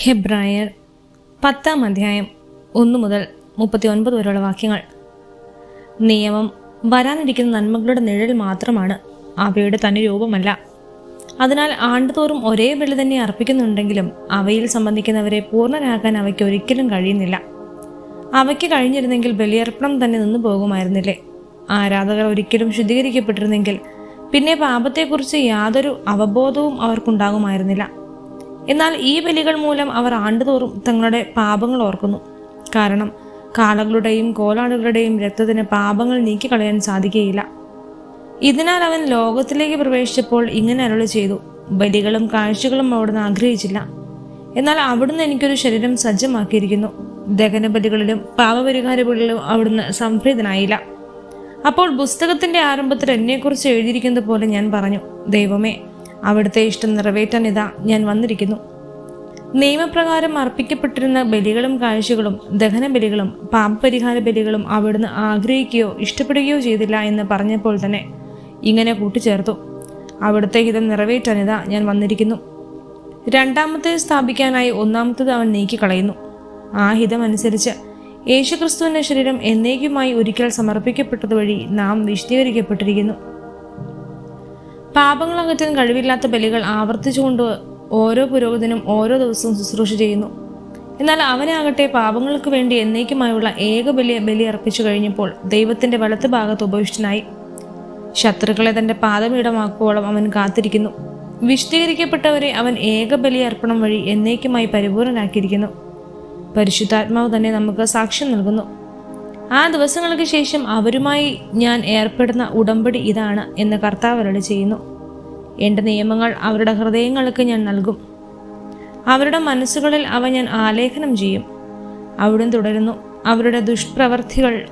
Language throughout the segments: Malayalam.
ഹെബ്രായർ പത്താം അധ്യായം ഒന്ന് മുതൽ മുപ്പത്തി ഒൻപത് വരെയുള്ള വാക്യങ്ങൾ. നിയമം വരാനിരിക്കുന്ന നന്മകളുടെ നിഴൽ മാത്രമാണ് അവയുടെ തന്നെ രൂപമല്ല. അതിനാൽ ആണ്ടുതോറും ഒരേ ബലി തന്നെ അർപ്പിക്കുന്നുണ്ടെങ്കിലും അവയിൽ സംബന്ധിക്കുന്നവരെ പൂർണരാകാൻ അവയ്ക്ക് ഒരിക്കലും കഴിയുന്നില്ല. അവയ്ക്ക് കഴിഞ്ഞിരുന്നെങ്കിൽ ബലിയർപ്പണം തന്നെ നിന്നു പോകുമായിരുന്നില്ലേ? ആരാധകർ ഒരിക്കലും ശുദ്ധീകരിക്കപ്പെട്ടിരുന്നെങ്കിൽ പിന്നെ പാപത്തെക്കുറിച്ച് യാതൊരു അവബോധവും അവർക്കുണ്ടാകുമായിരുന്നില്ല. എന്നാൽ ഈ ബലികൾ മൂലം അവർ ആണ്ടുതോറും തങ്ങളുടെ പാപങ്ങൾ ഓർക്കുന്നു. കാരണം കാളകളുടെയും കോലാടുകളുടെയും രക്തത്തിന് പാപങ്ങൾ നീക്കിക്കളയാൻ സാധിക്കുകയില്ല. ഇതിനാൽ അവൻ ലോകത്തിലേക്ക് പ്രവേശിച്ചപ്പോൾ ഇങ്ങനെ അരുളി ചെയ്തു ബലികളും കാഴ്ചകളും അവിടുന്ന് ആഗ്രഹിച്ചില്ല. എന്നാൽ അവിടുന്ന് എനിക്കൊരു ശരീരം സജ്ജമാക്കിയിരിക്കുന്നു. ദഹന ബലികളിലും പാപപരിഹാര ബലികളിലും അവിടുന്ന് സംപ്രീതനായില്ല. അപ്പോൾ പുസ്തകത്തിന്റെ ആരംഭത്തിൽ എന്നെക്കുറിച്ച് എഴുതിയിരിക്കുന്നത് പോലെ ഞാൻ പറഞ്ഞു ദൈവമേ അവിടുത്തെ ഇഷ്ടം നിറവേറ്റാൻ ഇതാ ഞാൻ വന്നിരിക്കുന്നു. നിയമപ്രകാരം അർപ്പിക്കപ്പെട്ടിരുന്ന ബലികളും കാഴ്ചകളും ദഹന ബലികളും പാപപരിഹാര ബലികളും അവിടുന്ന് ആഗ്രഹിക്കുകയോ ഇഷ്ടപ്പെടുകയോ ചെയ്തില്ല എന്ന് പറഞ്ഞപ്പോൾ തന്നെ ഇങ്ങനെ കൂട്ടിച്ചേർത്തു. അവിടുത്തെ ഹിതം നിറവേറ്റാൻ ഇതാ ഞാൻ വന്നിരിക്കുന്നു. രണ്ടാമത്തെ സ്ഥാപിക്കാനായി ഒന്നാമത്തത് അവൻ നീക്കിക്കളയുന്നു. ആ ഹിതം അനുസരിച്ച് യേശുക്രിസ്തുവിന്റെ ശരീരം എന്നേക്കുമായി ഒരിക്കൽ സമർപ്പിക്കപ്പെട്ടതുവഴി നാം വിശദീകരിക്കപ്പെട്ടിരിക്കുന്നു പാപങ്ങൾ അകറ്റാൻ കഴിവില്ലാത്ത ബലികൾ ആവർത്തിച്ചുകൊണ്ട് ഓരോ പുരോഹിതനും ഓരോ ദിവസവും ശുശ്രൂഷ ചെയ്യുന്നു. എന്നാൽ അവനാകട്ടെ പാപങ്ങൾക്ക് വേണ്ടി എന്നേക്കുമായുള്ള ഏക ബലി ബലി അർപ്പിച്ചു കഴിഞ്ഞപ്പോൾ ദൈവത്തിന്റെ വലത്ത് ഭാഗത്ത് ഉപവിഷ്ടനായി. ശത്രുക്കളെ തന്റെ പാദപീഠമാക്കുവോളം അവൻ കാത്തിരിക്കുന്നു. വിശദീകരിക്കപ്പെട്ടവരെ അവൻ ഏക ബലി അർപ്പണം വഴി എന്നേക്കുമായി പരിപൂർണനാക്കിയിരിക്കുന്നു. പരിശുദ്ധാത്മാവ് തന്നെ നമുക്ക് സാക്ഷ്യം നൽകുന്നു. ആ ദിവസങ്ങൾക്ക് ശേഷം അവരുമായി ഞാൻ ഏർപ്പെടുന്ന ഉടമ്പടി ഇതാണ് എന്ന് കർത്താവ് അരുളി ചെയ്യുന്നു. എന്റെ നിയമങ്ങൾ അവരുടെ ഹൃദയങ്ങൾക്ക് ഞാൻ നൽകും. അവരുടെ മനസ്സുകളിൽ അവ ഞാൻ ആലേഖനം ചെയ്യും. അവിടും തുടരുന്നു അവരുടെ ദുഷ്പ്രവർത്തികൾ.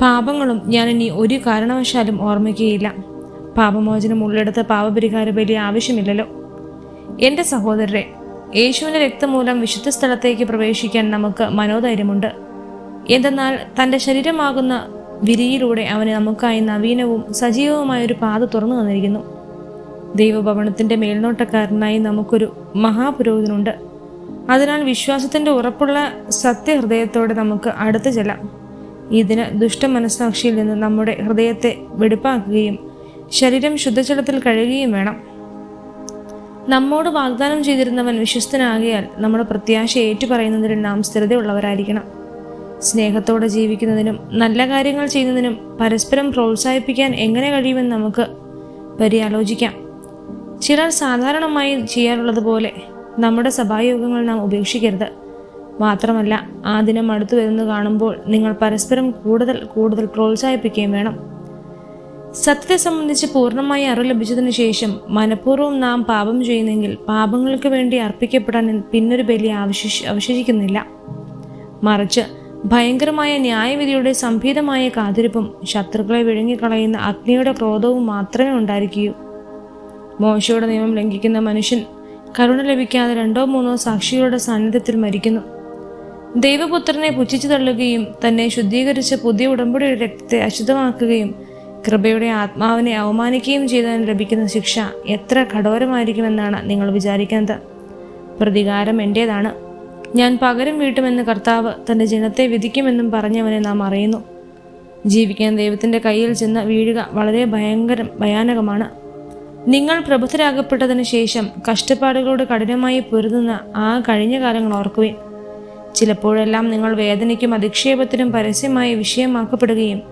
പാപങ്ങളും ഞാൻ ഇനി ഒരു കാരണവശാലും ഓർമ്മിക്കുകയില്ല. പാപമോചനം ഉള്ളിടത്ത് പാപപരിഹാര ബലി ആവശ്യമില്ലല്ലോ. എന്റെ സഹോദരരെ യേശുവിന്റെ രക്തമൂലം വിശുദ്ധ സ്ഥലത്തേക്ക് പ്രവേശിക്കാൻ നമുക്ക് മനോധൈര്യമുണ്ട്. എന്തെന്നാൽ തന്റെ ശരീരമാകുന്ന വിരിയിലൂടെ അവന് നമുക്കായി നവീനവും സജീവവുമായ ഒരു പാത തുറന്നു തന്നിരിക്കുന്നു. ദൈവഭവനത്തിന്റെ മേൽനോട്ടക്കാരനായി നമുക്കൊരു മഹാപുരോഹിതനുണ്ട്. അതിനാൽ വിശ്വാസത്തിന്റെ ഉറപ്പുള്ള സത്യഹൃദയത്തോടെ നമുക്ക് അടുത്തു ചെല്ലാം. ഇതിന് ദുഷ്ടമനസാക്ഷിയിൽ നിന്ന് നമ്മുടെ ഹൃദയത്തെ വെടിപ്പാക്കുകയും ശരീരം ശുദ്ധജലത്തിൽ കഴുകുകയും വേണം. നമ്മോട് വാഗ്ദാനം ചെയ്തിരുന്നവൻ വിശ്വസ്തനാകിയാൽ നമ്മുടെ പ്രത്യാശ ഏറ്റുപറയുന്നതിൽ നാം സ്ഥിരതയുള്ളവരായിരിക്കണം. സ്നേഹത്തോടെ ജീവിക്കുന്നതിനും നല്ല കാര്യങ്ങൾ ചെയ്യുന്നതിനും പരസ്പരം പ്രോത്സാഹിപ്പിക്കാൻ എങ്ങനെ കഴിയുമെന്ന് നമുക്ക് പര്യാലോചിക്കാം. ചിലർ സാധാരണമായി ചെയ്യാറുള്ളത് പോലെ നമ്മുടെ സഭായോഗങ്ങൾ നാം ഉപേക്ഷിക്കരുത്. മാത്രമല്ല ആ ദിനം അടുത്തു വരുന്നു കാണുമ്പോൾ നിങ്ങൾ പരസ്പരം കൂടുതൽ കൂടുതൽ പ്രോത്സാഹിപ്പിക്കുകയും വേണം. സത്യത്തെ സംബന്ധിച്ച് പൂർണമായി അറിവ് ലഭിച്ചതിന് ശേഷം മനഃപൂർവം നാം പാപം ചെയ്യുന്നെങ്കിൽ പാപങ്ങൾക്ക് വേണ്ടി അർപ്പിക്കപ്പെടാൻ പിന്നൊരു ബലി അവശേഷി അവശേഷിക്കുന്നില്ല. മറിച്ച് ഭയങ്കരമായ ന്യായവിധിയുടെ സംഭീതമായ കാതിരിപ്പും ശത്രുക്കളെ വിഴുങ്ങിക്കളയുന്ന അഗ്നിയുടെ ക്രോധവും മാത്രമേ ഉണ്ടായിരിക്കൂ. മോശയുടെ നിയമം ലംഘിക്കുന്ന മനുഷ്യൻ കരുണ ലഭിക്കാതെ രണ്ടോ മൂന്നോ സാക്ഷികളുടെ സാന്നിധ്യത്തിൽ മരിക്കുന്നു. ദൈവപുത്രനെ പുച്ഛിച്ചു തള്ളുകയും തന്നെ ശുദ്ധീകരിച്ച പുതിയ ഉടമ്പടിയുടെ രക്തത്തെ അശുദ്ധമാക്കുകയും കൃപയുടെ ആത്മാവിനെ അവമാനിക്കുകയും ചെയ്തതിന് ലഭിക്കുന്ന ശിക്ഷ എത്ര കഠോരമായിരിക്കുമെന്നാണ് നിങ്ങൾ വിചാരിക്കുന്നത് പ്രതികാരം എന്റേതാണ് ഞാൻ പകരം വീട്ടുമെന്ന് കർത്താവ് തന്റെ ജനത്തെ വിധിക്കുമെന്നും പറഞ്ഞവനെ നാം അറിയുന്നു. ജീവിക്കാൻ ദൈവത്തിന്റെ കയ്യിൽ ചെന്ന് വീഴുക വളരെ ഭയങ്കരം ഭയാനകമാണ്. നിങ്ങൾ പ്രബുദ്ധരാകപ്പെട്ടതിന് ശേഷം കഷ്ടപ്പാടുകളോട് കഠിനമായി പൊരുതുന്ന ആ കഴിഞ്ഞ കാലങ്ങൾ ഓർക്കുകയും ചിലപ്പോഴെല്ലാം നിങ്ങൾ വേദനയ്ക്കും അധിക്ഷേപത്തിനും പരസ്യമായി വിഷയമാക്കപ്പെടുകയും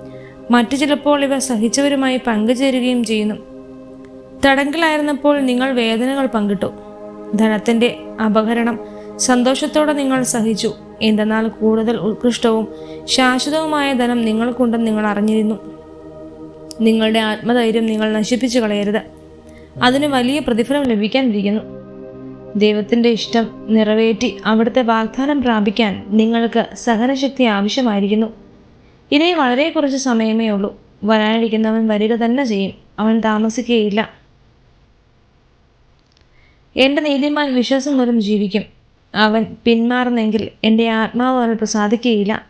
മറ്റു ചിലപ്പോൾ ഇവ സഹിച്ചവരുമായി പങ്കുചേരുകയും ചെയ്യുന്നു. തടങ്കലായിരുന്നപ്പോൾ നിങ്ങൾ വേദനകൾ പങ്കിട്ടു. ധനത്തിന്റെ അപഹരണം സന്തോഷത്തോടെ നിങ്ങൾ സഹിച്ചു. എന്തെന്നാൽ കൂടുതൽ ഉത്കൃഷ്ടവും ശാശ്വതവുമായ ധനം നിങ്ങൾക്കുണ്ടെന്ന് നിങ്ങൾ അറിഞ്ഞിരുന്നു. നിങ്ങളുടെ ആത്മധൈര്യം നിങ്ങൾ നശിപ്പിച്ചു കളയരുത്. അതിന് വലിയ പ്രതിഫലം ലഭിക്കാനിരിക്കുന്നു. ദൈവത്തിന്റെ ഇഷ്ടം നിറവേറ്റി അവിടുത്തെ വാഗ്ദാനം പ്രാപിക്കാൻ നിങ്ങൾക്ക് സഹനശക്തി ആവശ്യമായിരിക്കുന്നു. ഇനി വളരെ കുറച്ച് സമയമേ ഉള്ളൂ. വരാനിരിക്കുന്നവൻ വരിക തന്നെ ചെയ്യും. അവൻ താമസിക്കുകയില്ല. എന്റെ നീതിമാൻ വിശ്വാസം മൂലം ജീവിക്കും. അവൻ പിന്മാറുന്നെങ്കിൽ എന്റെ ആത്മാവ് അവന് പ്രസാദിക്കുകയില്ല.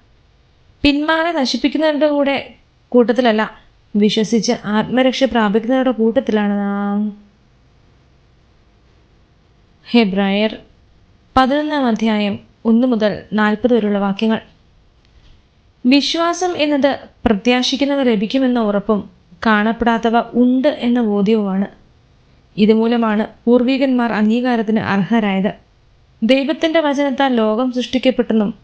പിന്മാറി നശിപ്പിക്കുന്നവരുടെ കൂടെ കൂട്ടത്തിലല്ല വിശ്വസിച്ച് ആത്മരക്ഷ പ്രാപിക്കുന്നവരുടെ കൂട്ടത്തിലാണ് നാം. ഹെബ്രായർ പതിനൊന്നാം അധ്യായം ഒന്ന് മുതൽ നാൽപ്പത് വരെയുള്ള വാക്യങ്ങൾ. വിശ്വാസം എന്നത് പ്രത്യാശിക്കുന്നവ ലഭിക്കുമെന്ന ഉറപ്പും കാണപ്പെടാത്തവ ഉണ്ട് എന്ന ബോധ്യവുമാണ്. ഇതുമൂലമാണ് പൂർവികന്മാർ അംഗീകാരത്തിന് അർഹരായത്. ദൈവത്തിന്റെ വചനത്താൽ ലോകം സൃഷ്ടിക്കപ്പെട്ടെന്നും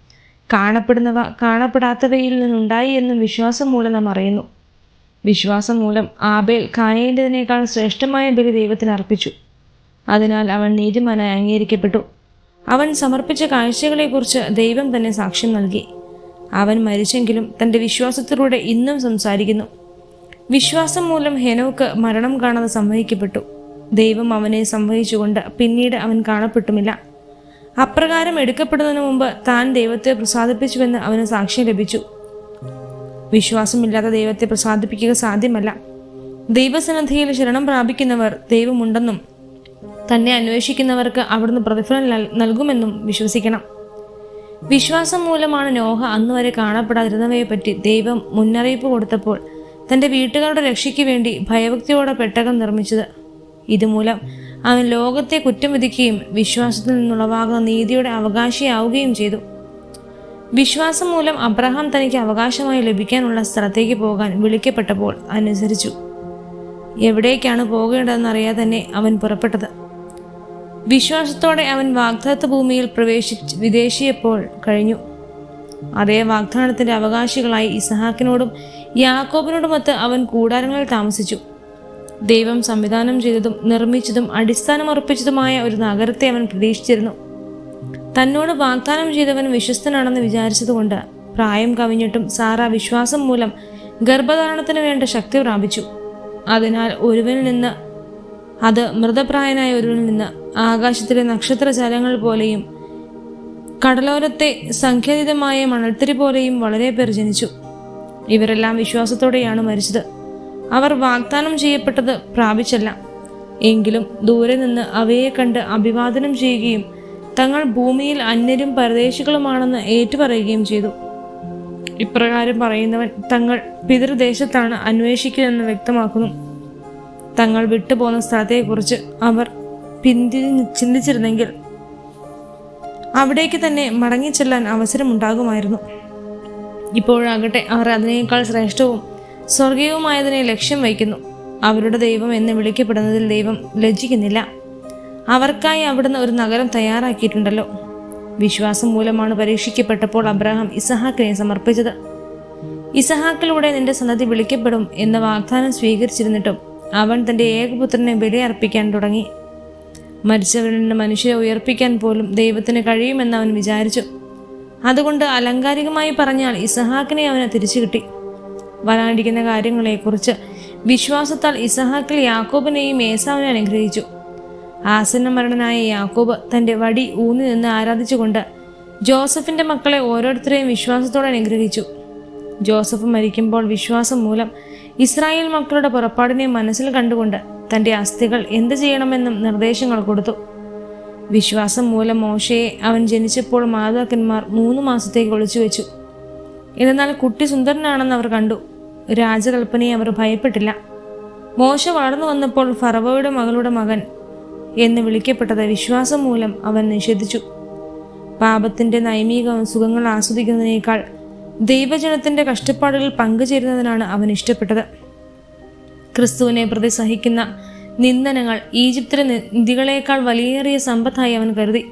കാണപ്പെടുന്നവ കാണപ്പെടാത്തവയിൽ നിന്നുണ്ടായി എന്നും വിശ്വാസം മൂലം നാം അറിയുന്നു. വിശ്വാസം മൂലം ആബേൽ കായേണ്ടതിനേക്കാൾ ശ്രേഷ്ഠമായ ബലി ദൈവത്തിന് അർപ്പിച്ചു. അതിനാൽ അവൻ നീതിമാനായി അംഗീകരിക്കപ്പെട്ടു. അവൻ സമർപ്പിച്ച കാഴ്ചകളെക്കുറിച്ച് ദൈവം തന്നെ സാക്ഷ്യം നൽകി. അവൻ മരിച്ചെങ്കിലും തന്റെ വിശ്വാസത്തിലൂടെ ഇന്നും സംസാരിക്കുന്നു. വിശ്വാസം മൂലം ഹെനോക്ക് മരണം കാണാതെ സംവഹിക്കപ്പെട്ടു. ദൈവം അവനെ സംവഹിച്ചുകൊണ്ട് പിന്നീട് അവൻ കാണപ്പെട്ടുമില്ല. അപ്രകാരം എടുക്കപ്പെടുന്നതിന് മുമ്പ് താൻ ദൈവത്തെ പ്രസാദിപ്പിച്ചുവെന്ന് അവന് സാക്ഷ്യം ലഭിച്ചു. വിശ്വാസമില്ലാത്ത ദൈവത്തെ പ്രസാദിപ്പിക്കുക സാധ്യമല്ല. ദൈവസന്നദ്ധിയിൽ ശരണം പ്രാപിക്കുന്നവർ ദൈവമുണ്ടെന്നും തന്നെ അന്വേഷിക്കുന്നവർക്ക് അവിടുന്ന് പ്രതിഫലം നൽകുമെന്നും വിശ്വസിക്കണം. വിശ്വാസം മൂലമാണ് നോഹ അന്നുവരെ കാണപ്പെടാതിരുന്നവയെപ്പറ്റി ദൈവം മുന്നറിയിപ്പ് കൊടുത്തപ്പോൾ തന്റെ വീട്ടുകാരുടെ രക്ഷയ്ക്ക് വേണ്ടി ഭയഭക്തിയോടെ പെട്ടകം നിർമ്മിച്ചത്. ഇതുമൂലം അവൻ ലോകത്തെ കുറ്റം വിധിക്കുകയും വിശ്വാസത്തിൽ നിന്നുളവാകുന്ന നീതിയുടെ അവകാശിയാവുകയും ചെയ്തു. വിശ്വാസം മൂലം അബ്രഹാം തനിക്ക് അവകാശമായി ലഭിക്കാനുള്ള സ്ഥലത്തേക്ക് പോകാൻ വിളിക്കപ്പെട്ടപ്പോൾ അനുസരിച്ചു. എവിടേക്കാണ് പോകേണ്ടതെന്നറിയാതെ തന്നെ അവൻ പുറപ്പെട്ടത്. വിശ്വാസത്തോടെ അവൻ വാഗ്ദത്ത ഭൂമിയിൽ പ്രവേശിച്ച് വിദേശിയപ്പോൾ കഴിഞ്ഞു. അതേ വാഗ്ദാനത്തിന്റെ അവകാശികളായി ഇസഹാക്കിനോടും യാക്കോബിനോടുമൊത്ത് അവൻ കൂടാരങ്ങളിൽ താമസിച്ചു. ദൈവം സംവിധാനം ചെയ്തതും നിർമ്മിച്ചതും അടിസ്ഥാനം അടിസ്ഥാനമർപ്പിച്ചതുമായ ഒരു നഗരത്തെ അവൻ പ്രതീക്ഷിച്ചിരുന്നു. തന്നോട് വാഗ്ദാനം ചെയ്തവൻ വിശ്വസ്തനാണെന്ന് വിചാരിച്ചതുകൊണ്ട് പ്രായം കവിഞ്ഞിട്ടും സാറ വിശ്വാസം മൂലം ഗർഭധാരണത്തിന് വേണ്ട ശക്തി പ്രാപിച്ചു. അതിനാൽ ഒരുവനിൽ നിന്ന് അത് മൃതപ്രായനായ ഒരുവനിൽ നിന്ന് ആകാശത്തിലെ നക്ഷത്രജാലങ്ങൾ പോലെയും കടലോരത്തെ സംഖ്യാതീതമായ മണൽത്തിരി പോലെയും വളരെ പേർ ജനിച്ചു. ഇവരെല്ലാം വിശ്വാസത്തോടെയാണ് മരിച്ചത്. അവർ വാഗ്ദാനം ചെയ്യപ്പെട്ടത് പ്രാപിച്ചല്ല. എങ്കിലും ദൂരെ നിന്ന് അവയെ കണ്ട് അഭിവാദനം ചെയ്യുകയും തങ്ങൾ ഭൂമിയിൽ അന്യരും പരദേശികളുമാണെന്ന് ഏറ്റുപറയുകയും ചെയ്തു. ഇപ്രകാരം പറയുന്നവൻ തങ്ങൾ പിതൃദേശത്താണ് അന്വേഷിക്കുന്നതെന്ന് വ്യക്തമാക്കുന്നു. തങ്ങൾ വിട്ടുപോകുന്ന സ്ഥലത്തെക്കുറിച്ച് അവർ പിന്തിരിഞ്ഞ് ചിന്തിച്ചിരുന്നെങ്കിൽ അവിടേക്ക് തന്നെ മടങ്ങിച്ചെല്ലാൻ അവസരമുണ്ടാകുമായിരുന്നു. ഇപ്പോഴാകട്ടെ അവർ അതിനേക്കാൾ ശ്രേഷ്ഠവും സ്വർഗീയവുമായതിനെ ലക്ഷ്യം വയ്ക്കുന്നു. അവരുടെ ദൈവം എന്ന് വിളിക്കപ്പെടുന്നതിൽ ദൈവം ലജ്ജിക്കുന്നില്ല. അവർക്കായി അവിടുന്ന് ഒരു നഗരം തയ്യാറാക്കിയിട്ടുണ്ടല്ലോ. വിശ്വാസം മൂലമാണ് പരീക്ഷിക്കപ്പെട്ടപ്പോൾ അബ്രഹാം ഇസഹാക്കിനെ സമർപ്പിച്ചത്. ഇസഹാക്കിലൂടെ നിന്റെ സന്നദ്ധി വിളിക്കപ്പെടും എന്ന വാഗ്ദാനം സ്വീകരിച്ചിരുന്നിട്ടും അവൻ തന്റെ ഏകപുത്രനെ ബലിയർപ്പിക്കാൻ തുടങ്ങി. മരിച്ചവരിൽ നിന്ന് മനുഷ്യരെ ഉയർപ്പിക്കാൻ പോലും ദൈവത്തിന് കഴിയുമെന്ന് അവൻ വിചാരിച്ചു. അതുകൊണ്ട് അലങ്കാരികമായി പറഞ്ഞാൽ ഇസഹാക്കിനെ അവന് തിരിച്ചു കിട്ടി വരാനിരിക്കുന്ന കാര്യങ്ങളെക്കുറിച്ച് വിശ്വാസത്താൽ ഇസഹാക്കിൽ യാക്കോബിനെയും ഏസാവിനെ അനുഗ്രഹിച്ചു. ആസന്ന മരണനായ യാക്കോബ് തന്റെ വടി ഊന്നി നിന്ന് ആരാധിച്ചുകൊണ്ട് ജോസഫിന്റെ മക്കളെ ഓരോരുത്തരെയും വിശ്വാസത്തോടെ അനുഗ്രഹിച്ചു. ജോസഫ് മരിക്കുമ്പോൾ വിശ്വാസം മൂലം ഇസ്രായേൽ മക്കളുടെ പുറപ്പാടിനെ മനസ്സിൽ കണ്ടുകൊണ്ട് തന്റെ അസ്ഥികൾ എന്ത് ചെയ്യണമെന്നും നിർദ്ദേശങ്ങൾ കൊടുത്തു. വിശ്വാസം മൂലം മോശയെ അവൻ ജനിച്ചപ്പോൾ മാതാക്കന്മാർ മൂന്ന് മാസത്തേക്ക് ഒളിച്ചു വെച്ചു എന്നാൽ കുട്ടി സുന്ദരനാണെന്ന് അവർ കണ്ടു. രാജകൽപ്പനയെ അവർ ഭയപ്പെട്ടില്ല. മോശ വളർന്നു വന്നപ്പോൾ ഫറവയുടെ മകളുടെ മകൻ എന്ന് വിളിക്കപ്പെട്ടത് വിശ്വാസം മൂലം അവൻ നിഷേധിച്ചു. പാപത്തിന്റെ നൈമിക സുഖങ്ങൾ ആസ്വദിക്കുന്നതിനേക്കാൾ ദൈവജനത്തിന്റെ കഷ്ടപ്പാടുകൾ പങ്കുചേരുന്നതിനാണ് അവൻ ഇഷ്ടപ്പെട്ടത്. ക്രിസ്തുവിനെ പ്രതി സഹിക്കുന്ന നിന്ദനങ്ങൾ ഈജിപ്തിലെ നിധികളേക്കാൾ വലിയേറിയ സമ്പത്തായി അവൻ കരുതി.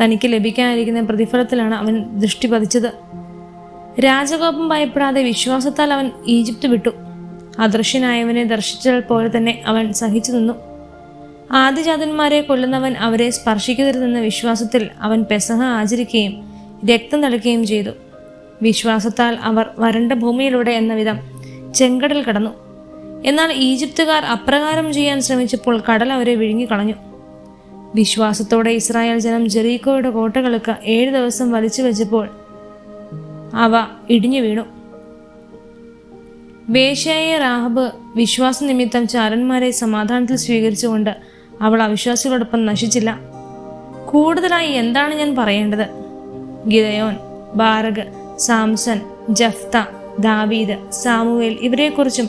തനിക്ക് ലഭിക്കാനിരിക്കുന്ന പ്രതിഫലത്തിലാണ് അവൻ ദൃഷ്ടി പതിച്ചത്. രാജകോപം ഭയപ്പെടാതെ വിശ്വാസത്താൽ അവൻ ഈജിപ്ത് വിട്ടു. അദൃശ്യനായവനെ ദർശിച്ചാൽ പോലെ തന്നെ അവൻ സഹിച്ചു നിന്നു. ആദിജാതന്മാരെ കൊല്ലുന്നവൻ അവരെ സ്പർശിക്കരുതെന്ന വിശ്വാസത്തിൽ അവൻ പെസഹ ആചരിക്കുകയും രക്തം തളിക്കുകയും ചെയ്തു. വിശ്വാസത്താൽ അവർ വരണ്ട ഭൂമിയിലൂടെ എന്ന വിധം ചെങ്കടൽ കടന്നു. എന്നാൽ ഈജിപ്തുകാർ അപ്രകാരം ചെയ്യാൻ ശ്രമിച്ചപ്പോൾ കടൽ അവരെ വിഴുങ്ങിക്കളഞ്ഞു. വിശ്വാസത്തോടെ ഇസ്രായേൽ ജനം ജെറീക്കോയുടെ കോട്ടകൾക്ക് ഏഴ് ദിവസം വലിച്ചു വെച്ചപ്പോൾ അവ ഇടിഞ്ഞു വീണു. വേശ്യായ റാഹബ് വിശ്വാസ നിമിത്തം ചാരന്മാരെ സമാധാനത്തിൽ സ്വീകരിച്ചുകൊണ്ട് അവൾ അവിശ്വാസികളോടൊപ്പം നശിച്ചില്ല. കൂടുതലായി എന്താണ് ഞാൻ പറയേണ്ടത്? ഗിതയോൻ ബാരക് സാംസൺ ജഫ്ത ദാവീദ് സാമുവേൽ ഇവരെക്കുറിച്ചും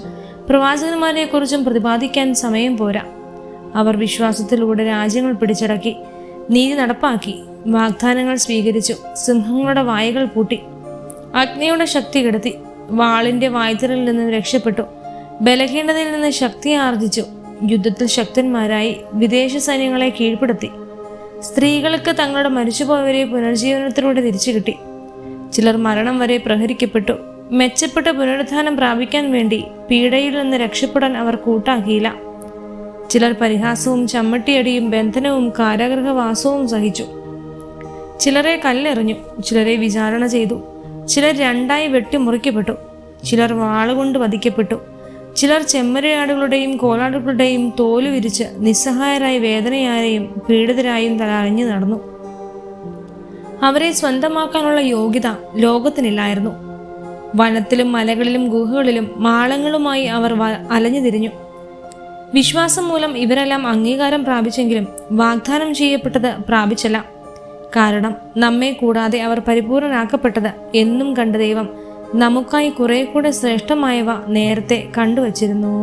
പ്രവാചകന്മാരെക്കുറിച്ചും പ്രതിപാദിക്കാൻ സമയം പോരാ. അവർ വിശ്വാസത്തിലൂടെ രാജ്യങ്ങൾ പിടിച്ചടക്കി നീതി നടപ്പാക്കി വാഗ്ദാനങ്ങൾ സ്വീകരിച്ചു സിംഹങ്ങളുടെ വായകൾ പൂട്ടി. അഗ്നിയുടെ ശക്തി കെടുത്തി. വാളിന്റെ വായ്ത്തലിൽ നിന്ന് രക്ഷപ്പെട്ടു. ബലഹീനതയിൽ നിന്ന് ശക്തി ആർജിച്ചു. യുദ്ധത്തിൽ ശക്തന്മാരായി വിദേശ സൈന്യങ്ങളെ കീഴ്പ്പെടുത്തി. സ്ത്രീകൾക്ക് തങ്ങളുടെ മരിച്ചുപോയവരെ പുനർജീവനത്തിലൂടെ തിരിച്ചു കിട്ടി. ചിലർ മരണം വരെ പ്രഹരിക്കപ്പെട്ടു. മെച്ചപ്പെട്ട പുനരുദ്ധാനം പ്രാപിക്കാൻ വേണ്ടി പീഡയിൽ നിന്ന് രക്ഷപ്പെടാൻ അവർ കൂട്ടാക്കിയില്ല. ചിലർ പരിഹാസവും ചമ്മട്ടിയടിയും ബന്ധനവും കാരാഗൃഹവാസവും സഹിച്ചു. ചിലരെ കല്ലെറിഞ്ഞു. ചിലരെ വിചാരണ ചെയ്തു. ചിലർ രണ്ടായി വെട്ടി മുറിക്കപ്പെട്ടു. ചിലർ വാളുകൊണ്ട് വധിക്കപ്പെട്ടു. ചിലർ ചെമ്മരയാടുകളുടെയും കോലാടുകളുടെയും തോൽ വിരിച്ച് നിസ്സഹായരായി വേദനയായും പീഡിതരായും തലറിഞ്ഞു നടന്നു. അവരെ സ്വന്തമാക്കാനുള്ള യോഗ്യത ലോകത്തിനില്ലായിരുന്നു. വനത്തിലും മലകളിലും ഗുഹകളിലും മാളങ്ങളുമായി അവർ അലഞ്ഞു തിരിഞ്ഞു. വിശ്വാസം മൂലം ഇവരെല്ലാം അംഗീകാരം പ്രാപിച്ചെങ്കിലും വാഗ്ദാനം ചെയ്യപ്പെട്ടത് പ്രാപിച്ചല്ല. കാരണം നമ്മെ കൂടാതെ അവർ പരിപൂർണനാക്കപ്പെട്ടത് എന്നും കണ്ട ദൈവം നമുക്കായി കുറെ കൂടെ ശ്രേഷ്ഠമായവ നേരത്തെ കണ്ടുവച്ചിരുന്നു.